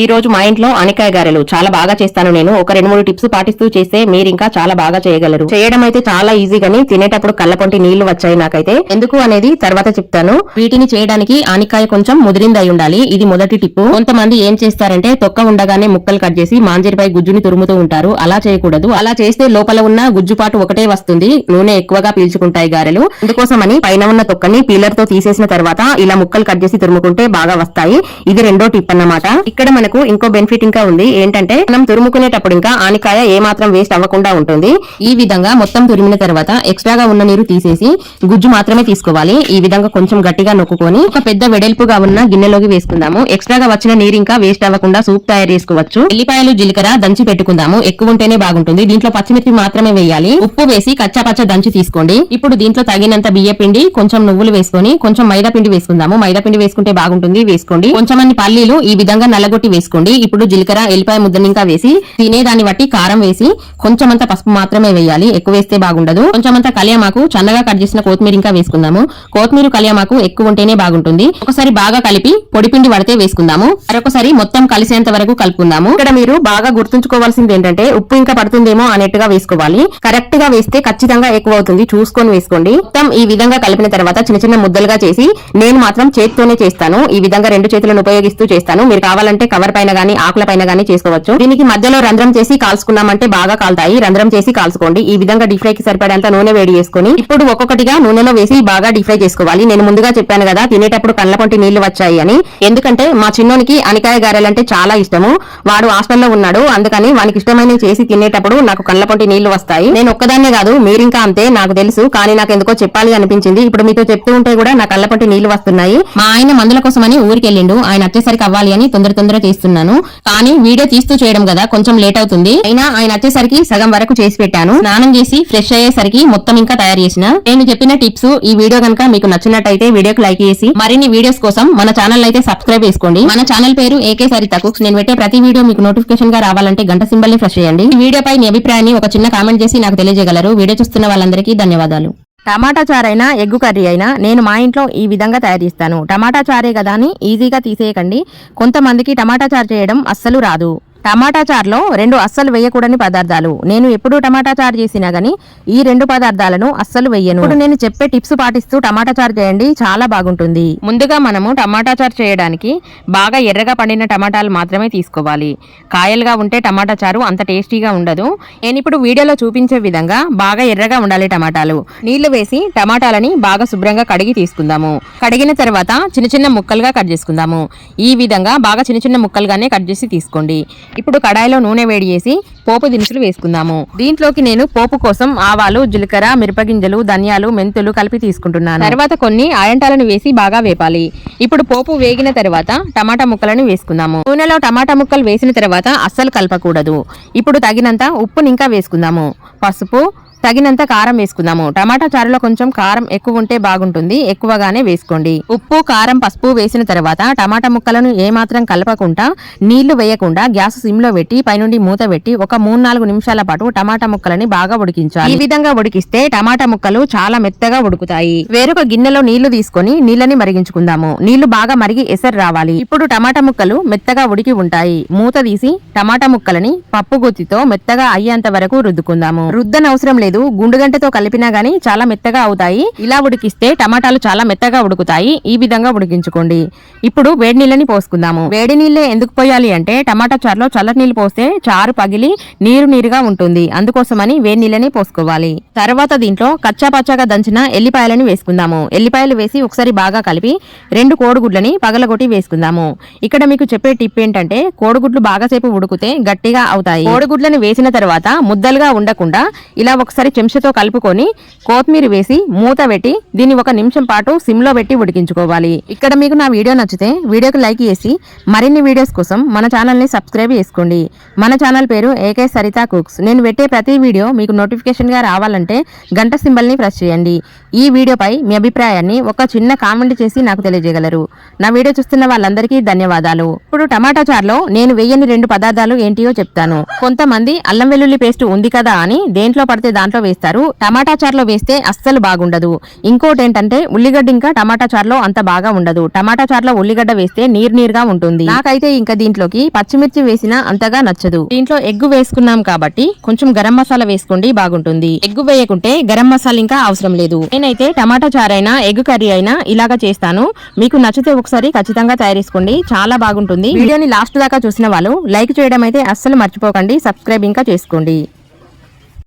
ఈ రోజు మా ఇంట్లో ఆనికాయ గారెలు చాలా బాగా చేస్తాను నేను. ఒక రెండు మూడు టిప్స్ పాటిస్తూ చేస్తే మీరు ఇంకా చాలా బాగా చేయగలరు. చేయడం అయితే చాలా ఈజీ గానీ తినేటప్పుడు కళ్ళపొంటి నీళ్ళు వచ్చాయి నాకైతే. ఎందుకు అనేది తర్వాత చెప్తాను. వీటిని చేయడానికి ఆనికాయ కొంచెం ముదిరిందై ఉండాలి. ఇది మొదటి టిప్పు. కొంతమంది ఏం చేస్తారంటే తొక్క ఉండగానే ముక్కలు కట్ చేసి మాంజరిపై గుజ్జుని తురుముతూ ఉంటారు. అలా చేయకూడదు. అలా చేస్తే లోపల ఉన్న గుజ్జుపాటు ఒకటే వస్తుంది. నూనె ఎక్కువగా పీల్చుకుంటాయి గారెలు. అందుకోసమని పైన ఉన్న తొక్కని పీలర్తో తీసేసిన తర్వాత ఇలా ముక్కలు కట్ చేసి తురుముకుంటే బాగా వస్తాయి. ఇది రెండో టిప్ అన్నమాట. ఇక్కడ మనకు ఇంకో బెనిఫిట్ ఇంకా ఉంది. ఏంటంటే మనం తురుముకునేటప్పుడు ఇంకా ఆనికాయ ఏ మాత్రం వేస్ట్ అవ్వకుండా ఉంటుంది. ఈ విధంగా మొత్తం తురిమిన తర్వాత ఎక్స్ట్రాగా ఉన్న నీరు తీసేసి గుజ్జు మాత్రమే తీసుకోవాలి. ఈ విధంగా కొంచెం గట్టిగా నొక్కుకొని ఒక పెద్ద వెడల్పుగా ఉన్న గిన్నెలోకి వేసుకుందాము. ఎక్స్ట్రాగా వచ్చిన నీరు ఇంకా వేస్ట్ అవ్వకుండా సూప్ తయారు చేసుకోవచ్చు. ఎల్లిపాయలు జీలకర్ర దంచి పెట్టుకుందాము. ఎక్కువ ఉంటేనే బాగుంటుంది. దీంట్లో పచ్చిమిర్చి మాత్రమే వేయాలి. ఉప్పు వేసి కచ్చా పచ్చ దంచి తీసుకోండి. ఇప్పుడు దీంట్లో తగినంత బియ్య పిండి కొంచెం నువ్వులు వేసుకొని కొంచెం మైదా పిండి వేసుకుందాము. మైదా పిండి వేసుకుంటే బాగుంటుంది. వేసుకోండి. కొంచెం అన్ని పల్లీలు ఈ విధంగా నల్లగొట్టి వేసుకోండి. ఇప్పుడు జీలకర్ర ఎల్లిపాయ ముద్దని ఇంకా వేసి తినేదాన్ని బట్టి కారం వేసి కొంచెమంత పసుపు మాత్రమే వేయాలి. ఎక్కువ వేస్తే బాగుండదు. కొంచెం అంత కలియమాకు చన్నగా కట్ చేసిన కొత్తిమీర ఇంకా వేసుకుందాము. కొత్తిమీర కలియమాకు ఎక్కువ ఉంటేనే బాగుంటుంది. ఒకసారి బాగా కలిపి పొడిపిండి పడితే వేసుకుందాము. మరొకసారి మొత్తం కలిసేంత వరకు కలుపుకుందాము. ఇక్కడ మీరు బాగా గుర్తుంచుకోవాల్సింది ఏంటంటే ఉప్పు ఇంకా పడుతుందేమో అన్నట్టుగా వేసుకోవాలి. కరెక్ట్గా వేస్తే ఖచ్చితంగా ఎక్కువ అవుతుంది. చూసుకొని వేసుకోండి. మొత్తం ఈ విధంగా కలిపిన తర్వాత చిన్న చిన్న ముద్దలుగా చేసి నేను మాత్రం చేతితోనే చేస్తాను. ఈ విధంగా రెండు చేతులను ఉపయోగిస్తూ చేస్తాను. మీరు కావాలంటే కవర్ పైన గానీ ఆకుల పైన గానీ చేసుకోవచ్చు. దీనికి మధ్యలో రంధ్రం చేసి కాల్చుకున్నామంటే బాగా కాలుతాయి. రంధ్రం చేసి కాల్చుకోండి. ఈ విధంగా డీప్ ఫ్రై కి సరిపడేంత నూనె వేడి చేసుకుని ఇప్పుడు ఒక్కొక్కటిగా నూనెలో వేసి బాగా డీప్ ఫ్రై చేసుకోవాలి. నేను ముందుగా చెప్పాను కదా తినేటప్పుడు కళ్ళ పొంటి నీళ్ళు వచ్చాయి అని. ఎందుకంటే మా చిన్నోనికి అనికాయ గారెలంటే చాలా ఇష్టము. వాడు హాస్టల్లో ఉన్నాడు. అందుకని వానికి ఇష్టమైన చేసి తినేటప్పుడు నాకు కళ్ళ పొంటి నీళ్ళు వస్తాయి. నేను ఒక్కదాన్నే కాదు మీరింకా అంతే నాకు తెలుసు. కానీ నాకు ఎందుకో చెప్పాలి అనిపించింది. ఇప్పుడు మీతో చెప్తూ ఉంటే కూడా నా కళ్ళ పొంటి నీళ్ళు వస్తున్నాయి. మా ఆయన మందుల కోసమని ఊరికెళ్ళిండు. ఆయన వచ్చేసరికి అవ్వాలి అని తొందర తొందర తీస్తున్నాను కానీ వీడియో తీస్తూ చేయడం కదా కొంచెం లేట్ అవుతుంది. అయినా ఆయన వచ్చేసరికి సగం వరకు చేసి పెట్టాను. స్నానం చేసి ఫ్రెష్ అయ్యేసరికి మొత్తం ఇంకా తయారు చేసిన. నేను చెప్పిన టిప్స్ ఈ వీడియో కనుక మీకు నచ్చినట్టయితే వీడియోకి లైక్ చేసి మరిన్ని వీడియోస్ కోసం మన ఛానల్ అయితే సబ్స్క్రైబ్ చేసుకోండి. మన ఛానల్ పేరు ఏకే సరిత కుక్స్ నేను పెట్టే ప్రతి వీడియో మీకు నోటిఫికేషన్గా రావాలంటే గంట సింబల్ని ఫ్రెష్ చేయండి. ఈ వీడియోపై మీ అభిప్రాయాన్ని ఒక చిన్న కామెంట్ చేసి నాకు తెలియజేయగలరు. వీడియో చూస్తున్న వాళ్ళందరికీ ధన్యవాదాలు. టమాటా చారు అయినా ఎగ్గు కర్రీ అయినా నేను మా ఇంట్లో ఈ విధంగా తయారు చేస్తాను. టమాటా చారే కదా అని ఈజీగా తీసేయకండి. కొంతమందికి టమాటా చారు చేయడం అస్సలు రాదు. టమాటా చార్లో రెండు అస్సలు వేయకూడని పదార్థాలు. నేను ఎప్పుడు టమాటా చారు చేసినా గానీ ఈ రెండు పదార్థాలను అస్సలు వేయను. ఇప్పుడు నేను చెప్పే టిప్స్ పాటిస్తూ టమాటా చారు చేయండి చాలా బాగుంటుంది. ముందుగా మనము టమాటా చారు చేయడానికి బాగా ఎర్రగా పండిన టమాటాలు మాత్రమే తీసుకోవాలి. కాయలుగా ఉంటే టమాటా చారు అంత టేస్టీగా ఉండదు. నేను ఇప్పుడు వీడియోలో చూపించే విధంగా బాగా ఎర్రగా ఉండాలి టమాటాలు. నీళ్ళు వేసి టమాటాలని బాగా శుభ్రంగా కడిగి తీసుకుందాము. కడిగిన తర్వాత చిన్న చిన్న ముక్కలుగా కట్ చేసుకుందాము. ఈ విధంగా బాగా చిన్న చిన్న ముక్కలుగానే కట్ చేసి తీసుకోండి. ఇప్పుడు కడాయిలో నూనె వేడి చేసి పోపు దినుసులు వేసుకుందాము. దీంట్లోకి నేను పోపు కోసం ఆవాలు జీలకర్ర మిరపగింజలు ధనియాలు మెంతులు కలిపి తీసుకుంటున్నాను. తర్వాత కొన్ని ఆయంటాలను వేసి బాగా వేపాలి. ఇప్పుడు పోపు వేగిన తర్వాత టమాటా ముక్కలను వేసుకుందాము. నూనెలో టమాటా ముక్కలు వేసిన తర్వాత అస్సలు కలపకూడదు. ఇప్పుడు తగినంత ఉప్పుని ఇంకా వేసుకుందాము. పసుపు తగినంత కారం వేసుకుందాము. టమాటా చారులో కొంచెం కారం ఎక్కువ ఉంటే బాగుంటుంది. ఎక్కువగానే వేసుకోండి. ఉప్పు కారం పసుపు వేసిన తర్వాత టమాటా ముక్కలను ఏమాత్రం కలపకుండా నీళ్ళు వేయకుండా గ్యాస్ సిమ్లో పెట్టి పైనుండి మూత పెట్టి ఒక మూడు నాలుగు నిమిషాల పాటు టమాటా ముక్కలని బాగా ఉడికించాలి. ఈ విధంగా ఉడికిస్తే టమాటా ముక్కలు చాలా మెత్తగా ఉడుకుతాయి. వేరొక గిన్నెలో నీళ్ళు తీసుకొని నీళ్ళని మరిగించుకుందాము. నీళ్ళు బాగా మరిగి ఎసరు రావాలి. ఇప్పుడు టమాటా ముక్కలు మెత్తగా ఉడికి ఉంటాయి. మూత తీసి టమాటా ముక్కలని పప్పు గుత్తితో మెత్తగా అయ్యేంత వరకు రుద్దుకుందాము. రుద్దనవసరం లేదు గుండుగంటతో కలిపినా గానీ చాలా మెత్తగా అవుతాయి. ఇలా ఉడికిస్తే టమాటాలు చాలా మెత్తగా ఉడుకుతాయి. ఈ విధంగా ఉడికించుకోండి. ఇప్పుడు వేడి నీళ్ళని పోసుకుందాము. వేడి నీళ్ళే ఎందుకు పోయాలి అంటే టమాటా చారులో చల్లటి నీళ్ళు పోస్తే చారు పగిలి నీరు నీరుగా ఉంటుంది. అందుకోసమని వేడి నీళ్ళని పోసుకోవాలి. తర్వాత దీంట్లో కచ్చా పచ్చాగా దంచిన ఎల్లిపాయలని వేసుకుందాము. ఎల్లిపాయలు వేసి ఒకసారి బాగా కలిపి రెండు కోడిగుడ్లని పగలగొట్టి వేసుకుందాము. ఇక్కడ మీకు చెప్పే టిప్ ఏంటంటే కోడిగుడ్లు బాగాసేపు ఉడికితే గట్టిగా అవుతాయి. కోడిగుడ్లను వేసిన తర్వాత ముద్దలుగా ఉండకుండా ఇలా ఒకసారి చెంచాతో కలుపుకొని కొత్తిమీర వేసి మూత పెట్టి దీన్ని ఒక నిమిషం పాటు సిమ్లో పెట్టి ఉడికించుకోవాలి. ఇక్కడ మీకు నా వీడియో నచ్చితే వీడియోకి లైక్ చేసి మరిన్ని వీడియోస్ కోసం మన ఛానల్ని సబ్స్క్రైబ్ చేసుకోండి. మన ఛానల్ పేరు ఏకే సరితా కుక్స్. నేను పెట్టే ప్రతి వీడియో మీకు నోటిఫికేషన్గా రావాలంటే గంట సింబల్ని ప్రెస్ చేయండి. ఈ వీడియోపై మీ అభిప్రాయాన్ని ఒక చిన్న కామెంట్ చేసి నాకు తెలియజేయగలరు. నా వీడియో చూస్తున్న వాళ్ళందరికీ ధన్యవాదాలు. ఇప్పుడు టమాటా చారులో నేను వేయని రెండు పదార్థాలు ఏంటియో చెప్తాను. కొంతమంది అల్లం వెల్లుల్లి పేస్ట్ ఉంది కదా అని దేంట్లో పడితే దాంట్లో వేస్తారు. టమాటా చారులో వేస్తే అస్సలు బాగుండదు. ఇంకోటి ఏంటంటే ఉల్లిగడ్డ ఇంకా టమాటా చారులో అంత బాగా ఉండదు. టమాటా చారులో ఉల్లిగడ్డ వేస్తే నీరు నీరుగా ఉంటుంది. నాకైతే ఇంకా దీంట్లోకి పచ్చిమిర్చి వేసినా అంతగా నచ్చదు. దీంట్లో ఎగ్గు వేసుకున్నాం కాబట్టి కొంచెం గరం మసాలా వేసుకోండి బాగుంటుంది. ఎగ్గు వేయకుంటే గరం మసాలా ఇంకా అవసరం లేదు. నేనైతే టమాటా చారైనా ఎగ్ కర్రీ అయినా ఇలాగా చేస్తాను. మీకు నచ్చితే ఒకసారి ఖచ్చితంగా తయారు చేసుకోండి. చాలా బాగుంటుంది. వీడియోని లాస్ట్ దాకా చూసిన వాళ్ళు లైక్ చేయడం అయితే అస్సలు మర్చిపోకండి. సబ్స్క్రైబ్ ఇంకా చేసుకోండి.